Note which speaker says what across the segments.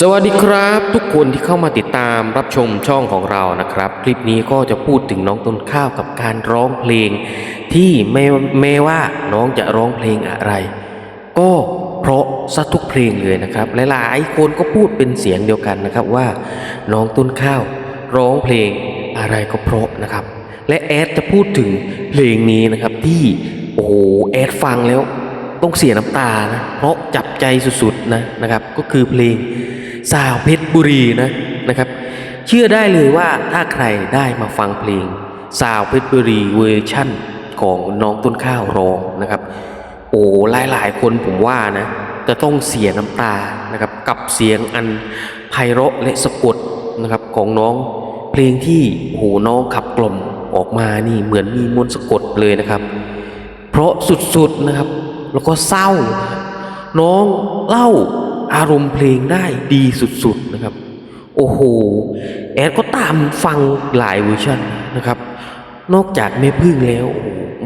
Speaker 1: สวัสดีครับทุกคนที่เข้ามาติดตามรับชมช่องของเรานะครับ คลิปนี้ก็จะพูดถึงน้องต้นข้าวกับการร้องเพลง ที่ไม่แม้ว่าน้องจะร้องเพลงอะไร ก็เพราะซะทุกเพลงเลยนะครับหลายๆคนก็พูดเป็นเสียงเดียวกันนะครับว่า น้องต้นข้าวร้องเพลงอะไรก็เพราะนะครับ และแอดจะพูดถึงเพลงนี้นะครับที่โอ้โหแอดฟังแล้วต้องเสียน้ำตานะเพราะจับใจสุดๆนะนะครับ ก็คือเพลง สาวเพชรบุรีนะนะครับ เชื่อได้เลยว่าถ้าใครได้มาฟังเพลง สาวเพชรบุรีเวอร์ชั่นของน้องต้นข้าวร้องนะครับ โอ้หลายๆคนผมว่านะจะต้องเสียน้ำตานะครับกับเสียงอันไพเราะและสะกดนะครับของน้องเพลงที่โอ้โหน้องขับกล่อมออกมานี่เหมือนมีมนต์สะกดเลยนะครับ เพราะสุดๆนะครับ แล้วก็เศร้า น้องเล่า อารมณ์เพลงได้ดีสุดๆนะครับ โอ้โห แอดก็ตามฟังหลายเวอร์ชันนะครับ นอกจากแม่พึ่งแล้ว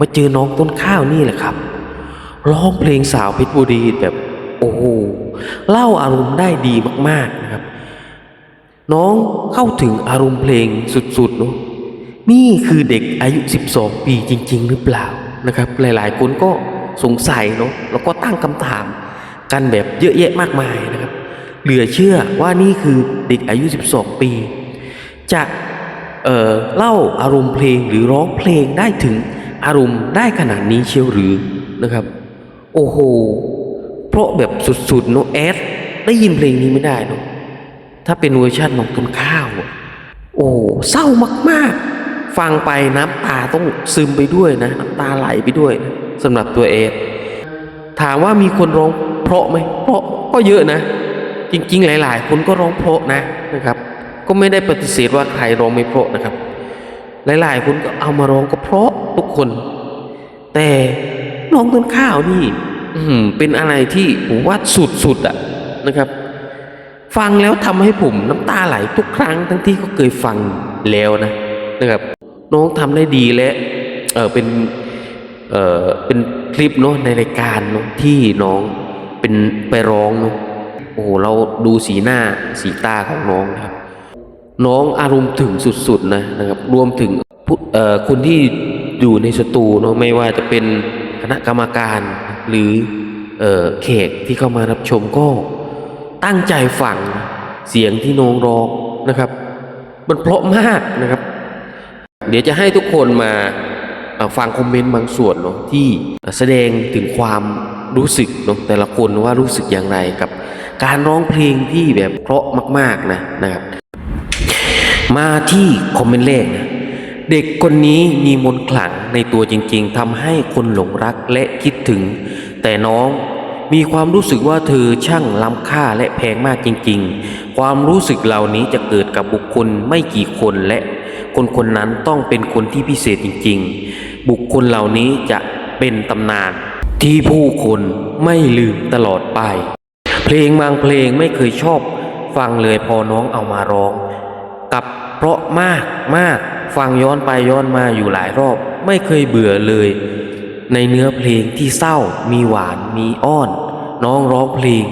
Speaker 1: มาเจอน้องต้นข้าวนี่แหละครับร้องเพลงสาวเพชรบุรีแบบโอ้โหเล่าอารมณ์ได้ดีมากๆนะครับ น้องเข้าถึงอารมณ์เพลงสุดๆเนาะนี่คือเด็กอายุ 12 ปีจริง ๆ หรือเปล่านะครับ หลายๆ คนก็สงสัยเนาะแล้วก็ตั้งคำถาม กันแบบเยอะแยะมากมายนะครับ เหลือเชื่อว่านี่คือเด็กอายุ 12 ปี จะเอ่อเล่าอารมณ์เพลงหรือร้องเพลงได้ถึงอารมณ์ได้ขนาดนี้เชียวหรือนะครับ โอ้โห เพราะแบบสุดๆเนแอดได้ยินเพลงนี้ไม่ได้เนะถ้าเป็นเวอร์ชันของต้นข้าว โอ้เศร้ามากๆ ฟังไปน้ำตาต้องซึมไปด้วยนะน้ำตาไหลไปด้วยนะสำหรับตัวเอดถามว่ามีคนร้อง เพราะไหมเพราะก็เยอะนะ จริงๆ หลาย ๆ คนก็ร้องเพราะนะนะครับ ก็ไม่ได้ปฏิเสธว่าใครร้องไม่เพราะนะครับ หลาย ๆ คนก็เอามาร้องก็เพราะทุกคน แต่น้องต้นข้าวนี่ อืเป็นอะไรที่ผมว่าสุดๆอะนะครับ ฟังแล้วทำให้ผมน้ำตาไหลทุกครั้งทั้งที่ก็เคยฟังแล้วนะนะครับ น้องทำได้ดีและเออเป็นเออเป็นคลิปเนาะในรายการเนาะที่น้อง เป็นไปร้องเนาะโอ้โหเราดูสีหน้าสีตาของน้องนะครับ น้องอารมณ์ถึงสุดๆนะนะครับ รวมถึงเอ่อคนที่อยู่ในสตูเนาะไม่ว่าจะเป็นคณะกรรมการหรือเอ่อแขกที่เข้ามารับชมก็ตั้งใจฟังเสียงที่น้องร้องนะครับ มันเพราะมากนะครับ เดี๋ยวจะให้ทุกคนมาฟังคอมเมนต์บางส่วนเนาะที่แสดงถึงความ รู้สึกเนาะแต่ละคนว่ารู้สึกอย่างไรกับ การร้องเพลงที่แบบเพราะมาก ๆนะนะครับ มาที่คอมเมนต์แรกนะเด็กคนนี้มีมนต์ขลังในตัวจริง ๆทำให้คนหลงรักและคิดถึง แต่น้องมีความรู้สึกว่าเธอช่างล้ำค่าและแพงมากจริง ๆ ความรู้สึกเหล่านี้จะเกิดกับบุคคลไม่กี่คนและคนคนนั้นต้องเป็นคนที่พิเศษจริง ๆ บุคคลเหล่านี้จะเป็นตำนาน ที่ผู้คนไม่ลืมตลอดไป เพลงบางเพลงไม่เคยชอบฟังเลยพอน้องเอามาร้อง กับเพราะมากมากฟังย้อนไปย้อนมาอยู่หลายรอบ ไม่เคยเบื่อเลย ในเนื้อเพลงที่เศร้ามีหวานมีอ้อน น้องร้องเพลง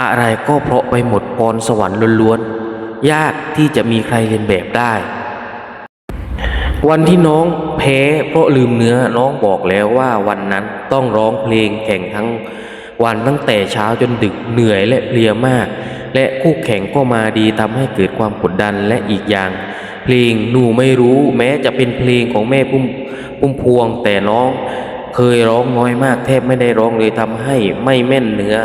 Speaker 1: อะไรก็เพราะไปหมดพรสวรรค์ล้วนๆยากที่จะมีใครเรียนแบบได้ วันที่น้อง แพ้เพราะลืมเนื้อน้องบอกแล้วว่าวันนั้นต้องร้องเพลงแข่งทั้งวันตั้งแต่เช้าจนดึกเหนื่อยและเพลียมาก และคู่แข่งก็มาดีทำให้เกิดความกดดันและอีกอย่าง เพลงหนูไม่รู้แม้จะเป็นเพลงของแม่พุ่มพุ่มพวงแต่น้องเคยร้องน้อยมากแทบไม่ได้ร้องเลยทำให้ไม่แม่นเนื้อ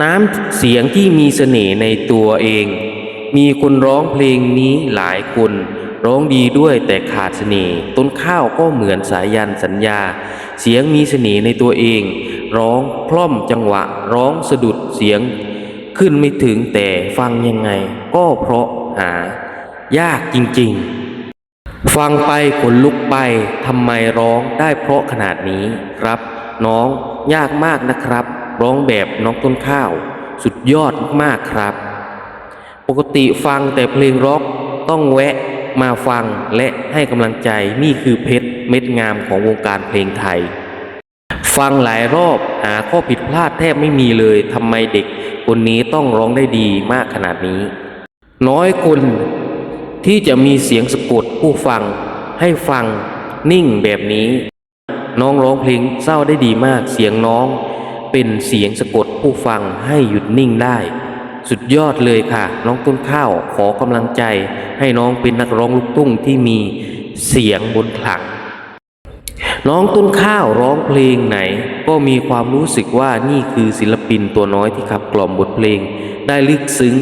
Speaker 1: น้ำเสียงที่มีเสน่ห์ในตัวเอง มีคนร้องเพลงนี้หลายคน ร้องดีด้วยแต่ขาดเสน่ห์ต้นข้าวก็เหมือนสายันสัญญา เสียงมีเสน่ห์ในตัวเอง ร้องคล่อมจังหวะ ร้องสะดุดเสียง ขึ้นไม่ถึงแต่ฟังยังไง ก็เพราะหายากจริงๆ ฟังไปขนลุกไปทำไมร้องได้เพราะขนาดนี้ครับ น้องยากมากนะครับ ร้องแบบน้องต้นข้าว สุดยอดมากครับ ปกติฟังแต่เพลงร็อกต้องแวะ มาฟังและให้กำลังใจนี่คือเพชรเม็ดงามของวงการเพลงไทย ฟังหลายรอบหาข้อผิดพลาดแทบไม่มีเลยทำไมเด็กคนนี้ต้องร้องได้ดีมากขนาดนี้ น้อยคนที่จะมีเสียงสะกดผู้ฟัง ให้ฟังนิ่งแบบนี้ น้องร้องเพลงเศร้าได้ดีมากเสียงน้อง เป็นเสียงสะกดผู้ฟังให้หยุดนิ่งได้ สุดยอดเลยค่ะ น้องต้นข้าวขอกำลังใจ ให้น้องเป็นนักร้องลูกทุ่งที่มีเสียงบนขลังน้องต้นข้าวร้องเพลงไหน ก็มีความรู้สึกว่านี่คือศิลปินตัวน้อยที่ขับกล่อมบทเพลง ได้ลึกซึ้ง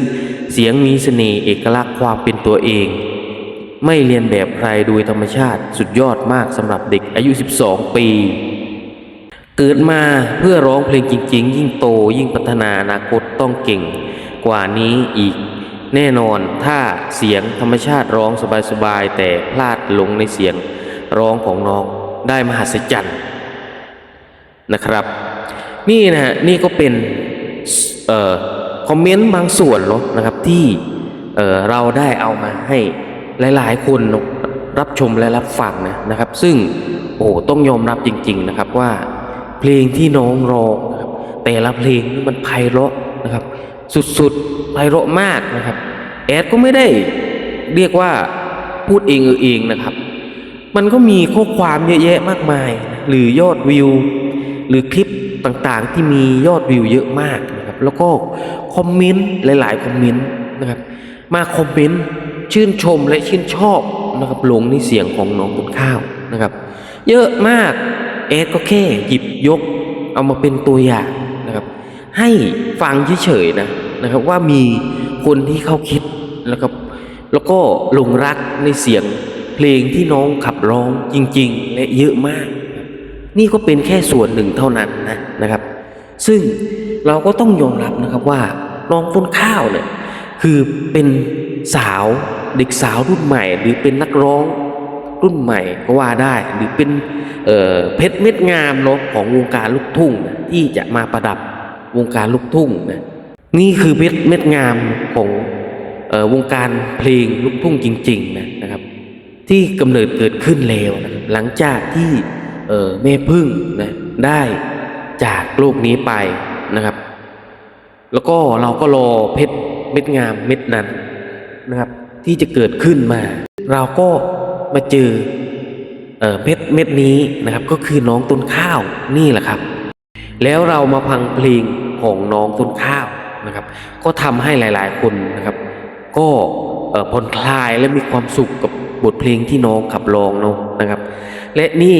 Speaker 1: เสียงมีเสน่ห์เอกลักษณ์ความเป็นตัวเอง ไม่เรียนแบบใครโดยธรรมชาติสุดยอดมากสำหรับเด็กอายุ 12 ปีเกิดมาเพื่อร้องเพลงจริง ๆ ยิ่งโตยิ่งพัฒนาอนาคตต้องเก่ง กว่านี้อีก แน่นอนถ้าเสียงธรรมชาติร้องสบายๆแต่พลาดหลงในเสียงร้องของน้องได้มหัศจรรย์นะครับ นี่นะฮะนี่ก็เป็นออคอมเมนต์บางส่วนเนาะนะครับที่เเราได้เอามาให้หลายๆ คนรับชมและรับฟังนะนะครับ ซึ่งโอ้ต้องยอมรับจริง ๆนะครับว่า เพลงที่น้องร้องแต่ละเพลงมันไพเราะนะครับ สุดๆไพเราะมากนะครับ แอดก็ไม่ได้เรียกว่าพูดเองเออเองนะครับ มันก็มีข้อความเยอะแยะมากมาย หรือยอดวิว หรือคลิปต่างๆที่มียอดวิวเยอะมากนะครับ แล้วก็คอมเมนต์หลายๆคอมเมนต์นะครับ มาคอมเมนต์ชื่นชมและชื่นชอบนะครับลงในเสียงของน้องต้นข้าวนะครับ เยอะมากเอสก็แค่หยิบยก เอามาเป็นตัวอย่างนะครับ ให้ฟังเฉยๆนะ นะครับว่ามีคนที่เขาคิดแล้วก็แล้วก็หลงรักในเสียงเพลงที่น้องขับร้องจริง ๆ และเยอะมาก นี่ก็เป็นแค่ส่วนหนึ่งเท่านั้นนะนะครับ ซึ่งเราก็ต้องยอมรับนะครับว่าน้องต้นข้าวเนี่ยคือเป็นสาวเด็กสาวรุ่นใหม่ หรือเป็นนักร้องรุ่นใหม่ก็ว่าได้ หรือเป็นเเพชรเม็ดงามเนาะของวงการลูกทุ่งนะที่จะมาประดับวงการลูกทุ่งนะ นี่คือเพชรเม็ดงามของออวงการเพลงลูกทุ่งจริงๆนะนะครับ ที่กำเนิดเกิดขึ้นแล้วนะหลังจากที่เออแม่พึ่งนะได้จากโลกนี้ไปนะครับ แล้วก็เราก็รอเพชรเม็ดงามเม็ดนั้นนะครับ ที่จะเกิดขึ้นมา เราก็มาเจอเออเพชรเม็ดนี้นะครับ ก็คือน้องต้นข้าวนี่แหละครับ แล้วเรามาพังเพลงของน้องต้นข้าว นะครับ ก็ทำให้หลาย ๆ คนนะครับ ก็ผ่อนคลายและมีความสุขกับบทเพลงที่น้องขับร้องเนาะนะครับ และนี่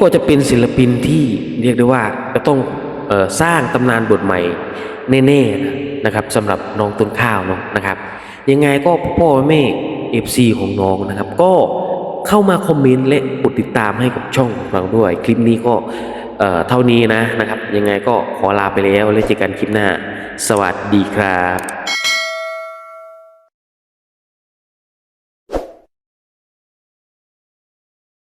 Speaker 1: ก็จะเป็นศิลปินที่เรียกได้ว่าจะต้องออสร้างตำนานบทใหม่แน่ๆนะครับสำหรับน้องต้นข้าวเนาะนะครับ ยังไงก็พ่อแม่เอฟซีของน้องนะครับ ก็เข้ามาคอมเมนต์และกดติดตามให้กับช่องของเราด้วย คลิปนี้ก็ เท่านี้นะนะครับ ยังไงก็ขอลาไปแล้วแล้วเจอกันคลิปหน้า สวัสดีครับ